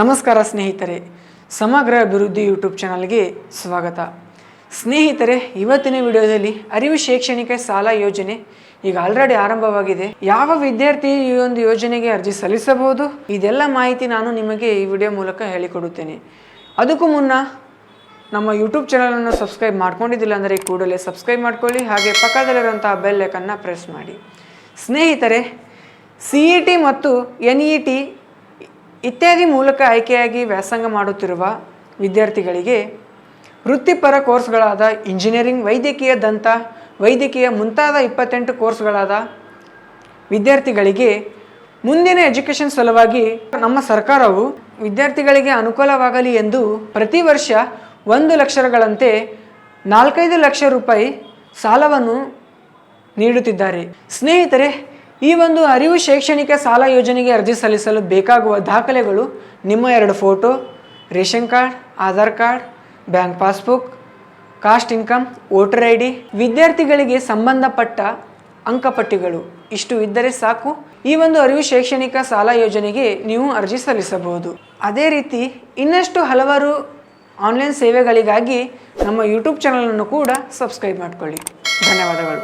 ನಮಸ್ಕಾರ ಸ್ನೇಹಿತರೆ, ಸಮಗ್ರ ಅಭಿವೃದ್ಧಿ ಯೂಟ್ಯೂಬ್ ಚಾನಲ್ಗೆ ಸ್ವಾಗತ. ಸ್ನೇಹಿತರೆ, ಇವತ್ತಿನ ವಿಡಿಯೋದಲ್ಲಿ ಅರಿವು ಶೈಕ್ಷಣಿಕ ಸಾಲ ಯೋಜನೆ ಈಗ ಆಲ್ರೆಡಿ ಆರಂಭವಾಗಿದೆ. ಯಾವ ವಿದ್ಯಾರ್ಥಿ ಈ ಒಂದು ಯೋಜನೆಗೆ ಅರ್ಜಿ ಸಲ್ಲಿಸಬಹುದು? ಇದೆಲ್ಲ ಮಾಹಿತಿ ನಾನು ನಿಮಗೆ ಈ ವಿಡಿಯೋ ಮೂಲಕ ಹೇಳಿಕೊಡುತ್ತೇನೆ. ಅದಕ್ಕೂ ಮುನ್ನ ನಮ್ಮ ಯೂಟ್ಯೂಬ್ ಚಾನಲನ್ನು ಸಬ್ಸ್ಕ್ರೈಬ್ ಮಾಡ್ಕೊಂಡಿದ್ದಿಲ್ಲ ಅಂದರೆ ಕೂಡಲೇ ಸಬ್ಸ್ಕ್ರೈಬ್ ಮಾಡ್ಕೊಳ್ಳಿ, ಹಾಗೆ ಪಕ್ಕದಲ್ಲಿರುವಂಥ ಬೆಲ್ ಪ್ರೆಸ್ ಮಾಡಿ. ಸ್ನೇಹಿತರೆ, ಸಿ ಇ ಟಿ ಮತ್ತು ಎನ್ ಇ ಟಿ ಇತ್ಯಾದಿ ಮೂಲಕ ಆಯ್ಕೆಯಾಗಿ ವ್ಯಾಸಂಗ ಮಾಡುತ್ತಿರುವ ವಿದ್ಯಾರ್ಥಿಗಳಿಗೆ ವೃತ್ತಿಪರ ಕೋರ್ಸ್ಗಳಾದ ಇಂಜಿನಿಯರಿಂಗ್, ವೈದ್ಯಕೀಯ ದಂತ, ವೈದ್ಯಕೀಯ ಮುಂತಾದ ಇಪ್ಪತ್ತೆಂಟು ಕೋರ್ಸ್ಗಳಾದ ವಿದ್ಯಾರ್ಥಿಗಳಿಗೆ ಮುಂದಿನ ಎಜುಕೇಷನ್ ಸಲುವಾಗಿ ನಮ್ಮ ಸರ್ಕಾರವು ವಿದ್ಯಾರ್ಥಿಗಳಿಗೆ ಅನುಕೂಲವಾಗಲಿ ಎಂದು ಪ್ರತಿ ವರ್ಷ ಒಂದು ಲಕ್ಷಗಳಂತೆ ನಾಲ್ಕೈದು ಲಕ್ಷ ರೂಪಾಯಿ ಸಾಲವನ್ನು ನೀಡುತ್ತಿದ್ದಾರೆ. ಸ್ನೇಹಿತರೆ ಈ ಒಂದು ಅರಿವು ಶೈಕ್ಷಣಿಕ ಸಾಲ ಯೋಜನೆಗೆ ಅರ್ಜಿ ಸಲ್ಲಿಸಲು ಬೇಕಾಗುವ ದಾಖಲೆಗಳು ನಿಮ್ಮ ಎರಡು photo, ration card, Aadhaar card, bank passbook, caste income, voter I D. ವಿದ್ಯಾರ್ಥಿಗಳಿಗೆ ಸಂಬಂಧಪಟ್ಟ ಅಂಕಪಟ್ಟಿಗಳು ಇಷ್ಟು ಇದ್ದರೆ ಸಾಕು. ಈ ಒಂದು ಅರಿವು ಶೈಕ್ಷಣಿಕ ಸಾಲ ಯೋಜನೆಗೆ ನೀವು ಅರ್ಜಿ ಸಲ್ಲಿಸಬಹುದು. ಅದೇ ರೀತಿ ಇನ್ನಷ್ಟು ಹಲವಾರು ಆನ್ಲೈನ್ ಸೇವೆಗಳಿಗಾಗಿ ನಮ್ಮ ಯೂಟ್ಯೂಬ್ ಚಾನಲನ್ನು ಕೂಡ ಸಬ್ಸ್ಕ್ರೈಬ್ ಮಾಡಿಕೊಳ್ಳಿ. ಧನ್ಯವಾದಗಳು.